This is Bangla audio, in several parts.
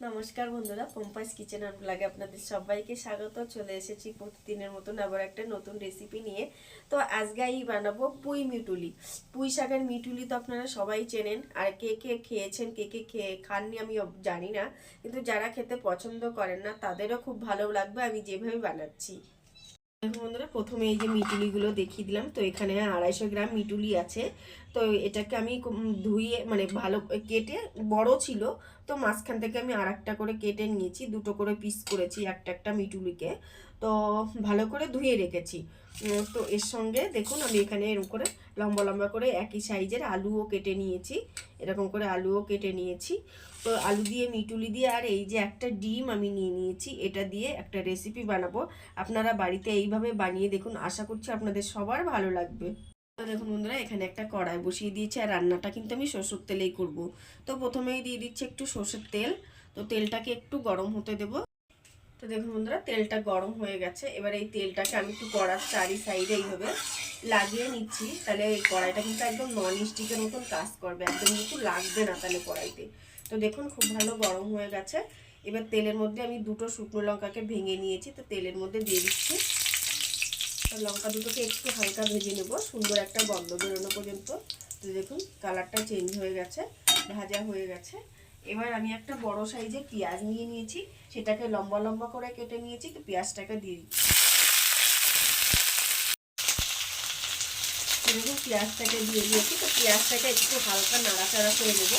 নমস্কার বন্ধুরা পম্পাস কিচেন আর ব্লগে আপনাদের সবাইকে স্বাগত। চলে এসেছি প্রতিদিনের মতন আবার একটা নতুন রেসিপি নিয়ে। তো আজকে এই বানাবো পুঁই মিটুলি। পুঁই শাকের মিটুলি তো আপনারা সবাই চেনেন। আর কে কে খেয়েছেন, কে কে খেয়ে খাননি আমি জানি না। কিন্তু যারা খেতে পছন্দ করেন না, তাদেরও খুব ভালো লাগবে। আমি যেভাবে বানাচ্ছি। বন্ধুরা, প্রথমে এই যে মিটুলিগুলো দেখিয়ে দিলাম। তো এখানে আড়াইশো গ্রাম মিটুলি আছে। তো এটাকে আমি ধুয়ে মানে ভালো কেটে, বড় ছিল, তো মাঝখান থেকে আমি আর একটা করে কেটে নিয়েছি। দুটো করে পিস করেছি একটা একটা মিটুলিকে। তো ভালো করে ধুয়ে রেখেছি। তো এর সঙ্গে দেখুন, আমি এখানে এরকম করে লম্বা লম্বা করে একই সাইজের আলুও কেটে নিয়েছি। এরকম করে আলুও কেটে নিয়েছি। তো আলু দিয়ে, মিটুলি দিয়ে আর এই যে একটা ডিম আমি নিয়ে নিয়েছি, এটা দিয়ে একটা রেসিপি বানাবো। আপনারা বাড়িতে এইভাবে বানিয়ে দেখুন, আশা করছি আপনাদের সবার ভালো লাগবে। তো দেখুন বন্ধুরা, এখানে একটা কড়াই বসিয়ে দিয়েছি, আর রান্নাটা কিন্তু আমি সরষের তেলেই করব। তো প্রথমেই দিয়ে দিচ্ছি একটু সর্ষের তেল। তো তেলটাকে একটু গরম হতে দেব। তো দেখুন বন্ধুরা, তেলটা গরম হয়ে গেছে। এবার এই তেলটাকে আমি একটু কড়ার চারি সাইডে এইভাবে লাগিয়ে নিচ্ছি। তাহলে এই কড়াইটা কিন্তু একদম নন স্টিকের মতন কাজ করবে। একদম কিন্তু লাগবে না তাহলে কড়াইতে। তো দেখুন খুব ভালো গরম হয়ে গেছে। এবার তেলের মধ্যে আমি দুটো শুকনো লঙ্কাকে ভেঙে নিয়েছি। তো তেলের মধ্যে দিয়ে দিচ্ছি। লঙ্কা দুটোকে একটু হালকা ভেজে নেব। সুন্দর একটা গন্ধ বেরোনো পর্যন্ত। তো দেখুন, কালারটা চেঞ্জ হয়ে গেছে, ভাজা হয়ে গেছে। এবার আমি একটা বড় সাইজের পেঁয়াজ নিয়ে নিয়েছি। সেটাকে লম্বা লম্বা করে কেটে নিয়েছি তো পেঁয়াজটাকে দিয়ে দিচ্ছি। দেখুন পেঁয়াজটাকে দিয়ে দিয়েছি, তো পেঁয়াজটাকে একটু হালকা নাড়াচাড়া করে নেব।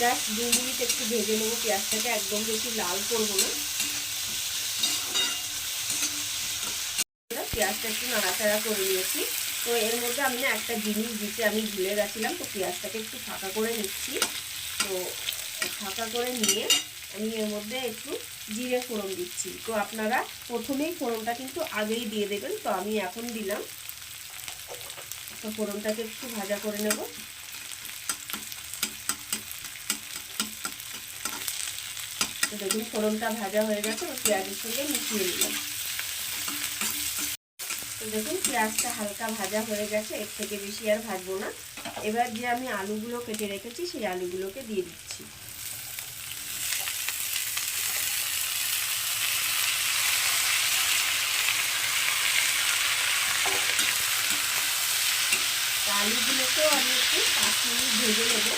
জাস্ট দু মিনিট একটু ভেজে নেব, পেঁয়াজটাকে একদম বেশি লাল করব না। পেঁয়াজটা একটু নাড়াচাড়া করে নিয়েছি। তো এর মধ্যে আমি একটা জিনিস দিতে আমি ভুলে গেছিলাম, তো পেঁয়াজটাকে একটু ফাঁকা করে নিচ্ছি। তো ফাঁকা করে নিয়ে আমি এর মধ্যে একটু জিরে ফোড়ন দিচ্ছি। তো আপনারা প্রথমেই ফোড়নটা কিন্তু আগেই দিয়ে দেবেন। তো আমি এখন দিলাম। তো ফোড়নটাকে একটু ভাজা করে নেব। তো দেখুন, ফোড়নটা ভাজা হয়ে গেছে। পেঁয়াজের সঙ্গে মিশিয়ে নিলাম। তো দেখুন, পেঁয়াজটা হালকা ভাজা হয়ে গেছে। এর থেকে বেশি আর ভাজবো না। এবার যে আমি আলুগুলো কেটে রেখেছি, সেই আলুগুলোকে দিয়ে দিচ্ছি। আলুগুলোকেও আমি একটু পাঁচ মিনিট ভেজে নেব।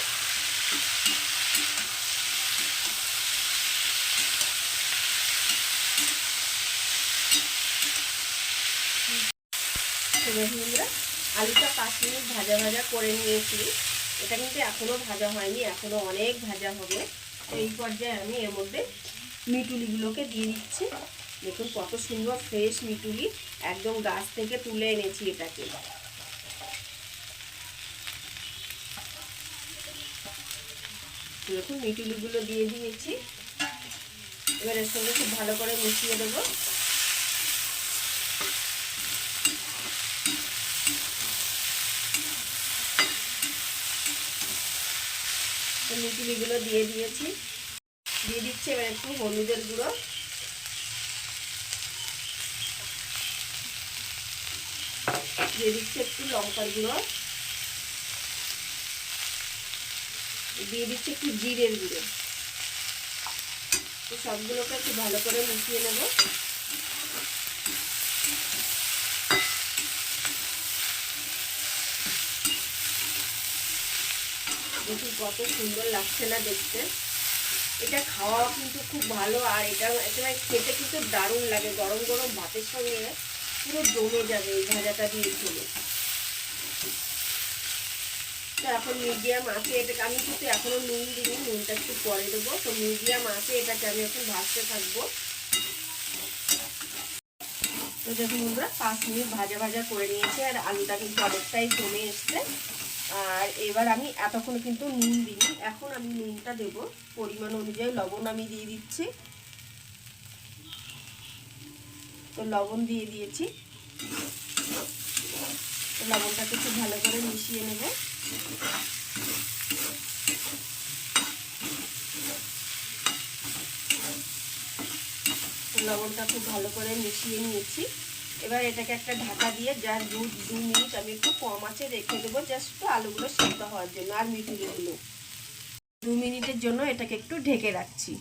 বন্ধুরা, আলুটা পাঁচ মিনিট ভাজা ভাজা করে নিয়েছি। এটা কিন্তু এখনও ভাজা হয়নি এখনও অনেক ভাজা হবে। এই পর্যায়ে আমি এর মধ্যে মিটুলিগুলোকে দিয়ে দিচ্ছি। দেখুন কত সুন্দর ফ্রেশ মিটুলি, একদম গাছ থেকে তুলে এনেছি এটাকে। দেখুন মিটুলিগুলো দিয়ে দিয়েছি। এবার এর সঙ্গে খুব ভালো করে মিশিয়ে দেবো। মিটুলিগুলো দিয়ে দিয়েছি। দিয়ে দিচ্ছি এবার একটু হলুদের গুঁড়ো। দিয়ে দিচ্ছি একটু লঙ্কার গুঁড়ো। দিয়ে দিচ্ছি একটু জিরের গুঁড়ো। তো সবগুলোকে একটু ভালো করে মিশিয়ে নেব। দেখুন কত সুন্দর লাগছে না দেখতে। এটা খাওয়া কিন্তু খুব ভালো আর এটা এটা খেতে কিন্তু দারুণ লাগে। গরম গরম ভাতের সঙ্গে পুরো জমে যাবে এই ভাজাটা দিয়ে তো এখন মিডিয়াম আছে, এটাকে আমি কিন্তু এখনও নুন দিইনি, নুনটা একটু পরে দেবো। তো মিডিয়াম আছে, এটাকে আমি এখন ভাজতে থাকব। তো দেখুন বন্ধুরা, পাঁচ মিনিট ভাজা ভাজা করে নিয়েছি, আর আলুটা কিন্তু অনেকটাই কমে এসছে। আর এবার আমি এতক্ষণ কিন্তু নুন দিইনি, এখন আমি নুনটা দেব। পরিমাণ অনুযায়ী লবণ আমি দিয়ে দিচ্ছি। তো লবণ দিয়ে দিয়েছি। লবণটাকে খুব ভালো করে মিশিয়ে নেব। লবণটা খুব ভালো করে মিশিয়ে নিয়েছি। এবার এটাকে একটা ঢাকা দিয়ে জাস্ট দু দু মিনিট আমি একটু কম আছে রেখে দেবো জাস্ট একটু আলুগুলো সেদ্ধ হওয়ার জন্য আর মিঠুলিগুলো দু মিনিটের জন্য এটাকে একটু ঢেকে রাখছি।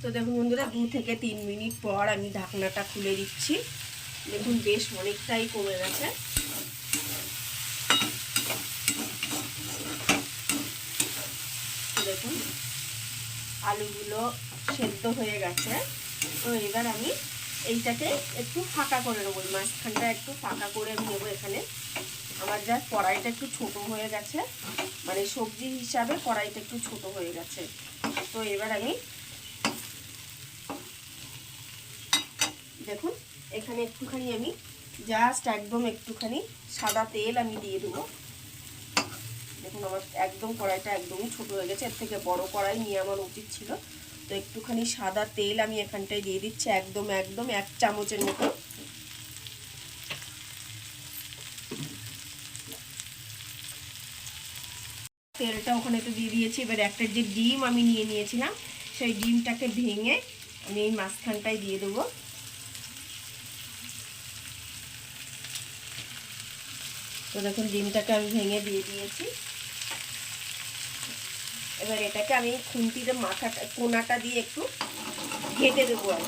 তো দেখুন বন্ধুরা, দু থেকে তিন মিনিট পর আমি ঢাকনাটা খুলে দিচ্ছি। দেখুন বেশ অনেকটাই কমে গেছে দেখুন আলুগুলো সেদ্ধ হয়ে গেছে। তো এবার আমি এইটাকে একটু ফাঁকা করে নেব মাঝখানটা একটু ফাঁকা করে আমি নেব এখানে। আমার যা কড়াইটা একটু ছোট হয়ে গেছে মানে সবজি হিসাবে কড়াইটা একটু ছোট হয়ে গেছে। তো এবার আমি দেখুন, এখানে একটুখানি আমি জাস্ট একদম একটুখানি সাদা তেল আমি দিয়ে দেবো। দেখুন, আমার একদম কড়াইটা একদমই ছোট হয়ে গেছে। এর থেকে বড় কড়াই নিয়ে আমার উচিত ছিল। তো একটুখানি সাদা তেল আমি এখানটায় দিয়ে দিচ্ছি, একদম একদম এক চামচের মতো। তেলটা ওখানে তো দিয়ে দিয়েছি। এবার একটা যে ডিম আমি নিয়ে নিয়েছিলাম, সেই ডিমটাকে ভেঙে আমি এই মাঝখানটায় দিয়ে দেবো। তো দেখুন, ডিমটাকে আমি ভেঙে দিয়ে দিয়েছি। এবার এটাকে আমি খুন্তিতে মাথাটা কোনাটা দিয়ে একটু ঘেটে দেবো আর।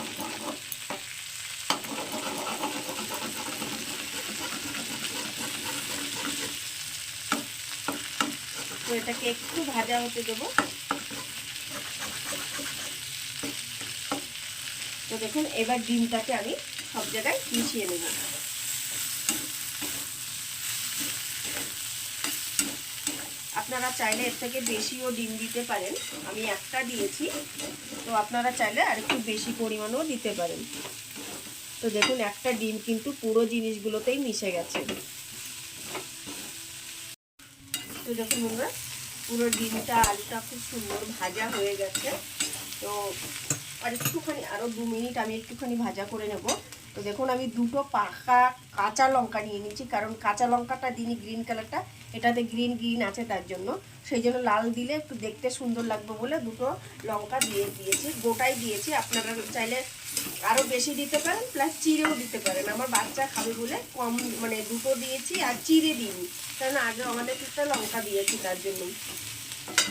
তো এটাকে একটু ভাজা হতে দেবো তো দেখুন, এবার ডিমটাকে আমি সব জায়গায় মিশিয়ে নেব আপনারা চাইলে এর থেকে বেশিও ডিম দিতে পারেন। আমি একটা দিয়েছি। তো আপনারা চাইলে আর একটু বেশি পরিমাণও দিতে পারেন। তো দেখুন, একটা ডিম কিন্তু পুরো জিনিসগুলোতেই মিশে গেছে। তো দেখুন বন্ধুরা, পুরো ডিমটা আলুটা খুব সুন্দর ভাজা হয়ে গেছে। তো আর একটুখানি আরও দু মিনিট আমি একটুখানি ভাজা করে নেব। তো দেখুন, আমি দুটো পাকা কাঁচা লঙ্কা নিয়ে নিয়েছি। কারণ কাঁচা লঙ্কাটা দিনই গ্রিন কালারটা এটাতে গ্রিন গ্রিন আছে তার জন্য। সেই জন্য লাল দিলে একটু দেখতে সুন্দর লাগবে বলে দুটো লঙ্কা দিয়ে দিয়েছি, গোটাই দিয়েছি। আপনারা চাইলে আরও বেশি দিতে পারেন প্লাস চিড়েও দিতে পারেন। আমার বাচ্চা খাবে বলে কম মানে দুটো দিয়েছি আর চিড়ে দিইনি। কারণ আগে আমাদের একটা লঙ্কা দিয়েছি তার জন্য।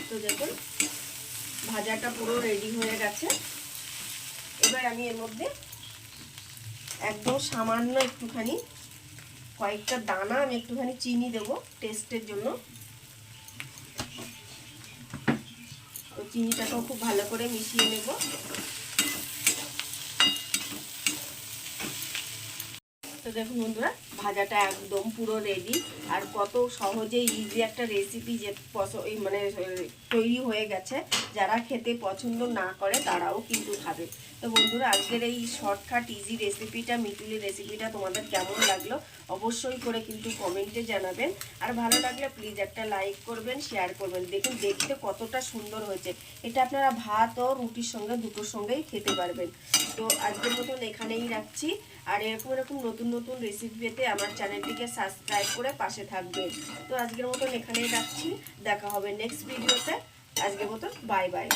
তো দেখুন, ভাজাটা পুরো রেডি হয়ে গেছে। এবার আমি এর মধ্যে একদম সামান্য একটুখানি কয়েকটা দানা আমি একটুখানি চিনি দেব টেস্টের জন্য। তো চিনিটাকেও খুব ভালো করে মিশিয়ে নেব। তো দেখুন বন্ধুরা ভাজাটা একদম পুরো রেডি আর কত সহজে ইজি একটা রেসিপি যে মানে তৈরি হয়ে গেছে। যারা খেতে পছন্দ না করে, তারাও কিন্তু খাবে। তো বন্ধুরা, আজকের এই শর্টকাট ইজি রেসিপিটা মিটুলি রেসিপিটা তোমাদের কেমন লাগল অবশ্যই করে কিন্তু কমেন্টে জানাবেন। আর ভালো লাগলে প্লিজ একটা লাইক করবেন শেয়ার করবেন। দেখুন, দেখতে কতটা সুন্দর হয়েছে। এটা আপনারা ভাত ও রুটির সঙ্গে, দুটোর সঙ্গেই খেতে পারবেন। তো আজকের মতন এখানেই রাখছি। আর এরকম এরকম নতুন নতুন রেসিপি পেতে আমার চ্যানেলটিকে সাবস্ক্রাইব করে পাশে থাকবে তো আজকের মতন এখানেই রাখছি। দেখা হবে নেক্সট ভিডিওতে আজকের মতন বাই বাই